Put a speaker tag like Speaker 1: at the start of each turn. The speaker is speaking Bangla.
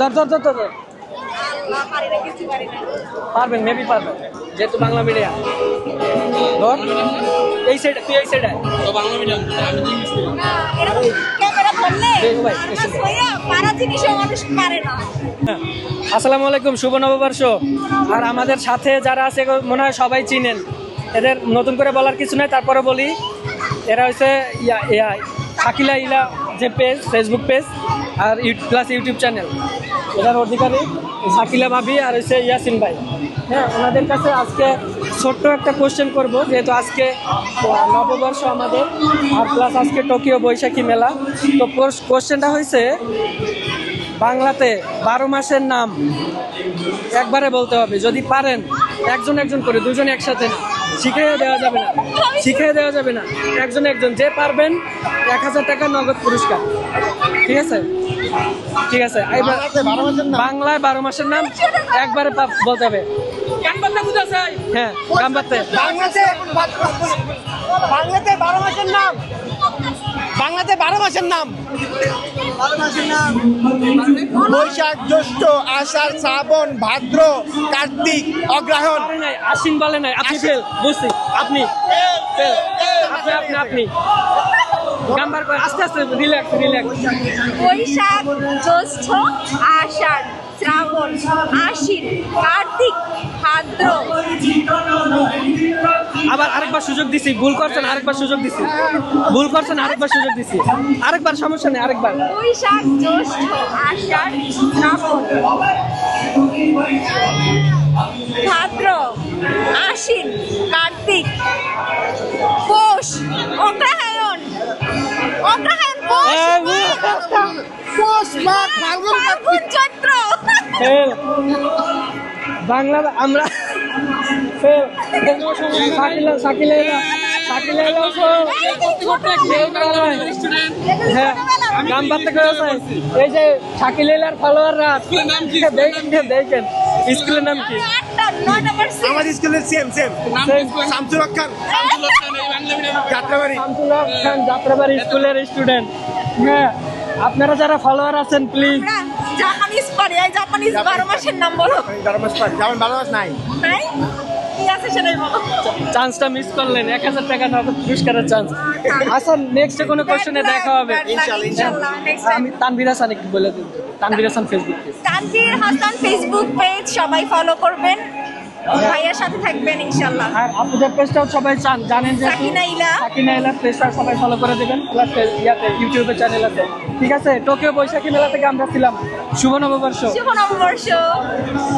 Speaker 1: ধর ধর ধর ধর ধর। পারবেন মেবি পারবেন। যেহেতু বাংলা মিডিয়াম ধর এই সাইড তুই এই সাইডে। আসসালামু আলাইকুম শুভ নববর্ষ। আর আমাদের সাথে যারা আছে মনে হয় সবাই চিনেন। এদের নতুন করে বলার কিছু নাই তারপরে বলি। এরা হচ্ছে ইয়া ইয়া শাকিলা ইলা যে পেজ ফেসবুক পেজ আর প্লাস ইউটিউব চ্যানেল এটার অধিকারী শাকিলা ভাবি আর হচ্ছে ইয়াসিন ভাই। হ্যাঁ ওনাদের কাছে আজকে ছোট্ট একটা কোশ্চেন করব, যেহেতু আজকে নববর্ষ আমাদের, আর প্লাস আজকে টোকিও বৈশাখী মেলা। তো কোশ্চেনটা হয়েছে বাংলাতে বারো মাসের নাম একবারে বলতে হবে। যদি পারেন, একজন একজন করে, দুজন একসাথে না। শিখিয়ে দেওয়া যাবে না। শিখিয়ে দেওয়া যাবে না। একজন একজন যে পারবেন এক হাজার টাকা নগদ পুরস্কার। ঠিক আছে? ঠিক আছে। বাংলায় বারো মাসের নাম একবারে বলতে হবে। হ্যাঁ গাম্বাতে
Speaker 2: মাসের নাম? বৈশাখ জ্যৈষ্ঠ আষাঢ় শ্রাবণ ভাদ্র কার্তিক অগ্রহায়ণ।
Speaker 1: পারে আশ্বিন বলে নাই। আপনি ফেল বুঝছি। আপনি আপনি আপনি আপনি। গাম্বার করে আস্তে আস্তে রিল্যাক্স রিল্যাক্স
Speaker 3: বৈশাখ জ্যৈষ্ঠ আষাঢ় শ্রাবণ আশ্বিন কার্তিক ভাদ্র।
Speaker 1: আবার আরেকবার সুযোগ দিছি। ভুল করছেন আরেকবার সুযোগ দিছি। ভুল করছেন আরেকবার সুযোগ দিছি। আরেকবার সমস্যা নেই আরেকবার।
Speaker 3: বৈশাখ জ্যৈষ্ঠ আষাঢ় শ্রাবণ। ভাদ্র আশ্বিন কার্তিক পৌষ অগ্রহায়ণ। অগ্রহায়ণ পৌষ
Speaker 2: মাঘ ফাল্গুন
Speaker 3: চৈত্র।
Speaker 1: বাংলা আমরা হ্যাঁ বাড়তে করে এই যে শাকিল এলার ফলোয়াররা দেখেন দেখেন স্কুলের নাম কি?
Speaker 2: স্কুলের সেম সেম শামসুল খান যাত্রাবাড়ি।
Speaker 1: শামসুল্লাহ খান যাত্রাবাড়ি স্কুলের স্টুডেন্ট হ্যাঁ আপনারা যারা ফলোয়ার আছেন প্লিজ
Speaker 3: জাপানিজ পারি এই জাপানিজ বারো মাসের নাম বলো
Speaker 2: বারো মাস পারি যেমন বারো মাস নাই।
Speaker 3: নাই?
Speaker 1: চান্সটা মিস করলেন এক হাজার টাকা নগদ পুরস্কারের চান্স আচ্ছা। নেক্সট কোনো কোশ্চেনে দেখা হবে। আমি তানভীর হাসান একটু বলে দিন Tanvir Hasan Facebook page
Speaker 3: Tanvir Hasan Facebook page সবাই ফলো করবেন। ভাইয়ার সাথে থাকবেন ইনশাল্লাহ।
Speaker 1: আর আপনাদের পেজটাও সবাই চান জানেন যে
Speaker 3: সাকিনা ইলা।
Speaker 1: সাকিনা ইলা পেজটা সবাই ফলো করে দেবেন প্লাস ইয়াতে ইউটিউবে চ্যানেল আছে। ঠিক আছে টোকিও বৈশাখী মেলা থেকে আমরা ছিলাম। শুভ নববর্ষ।
Speaker 3: শুভ নববর্ষ।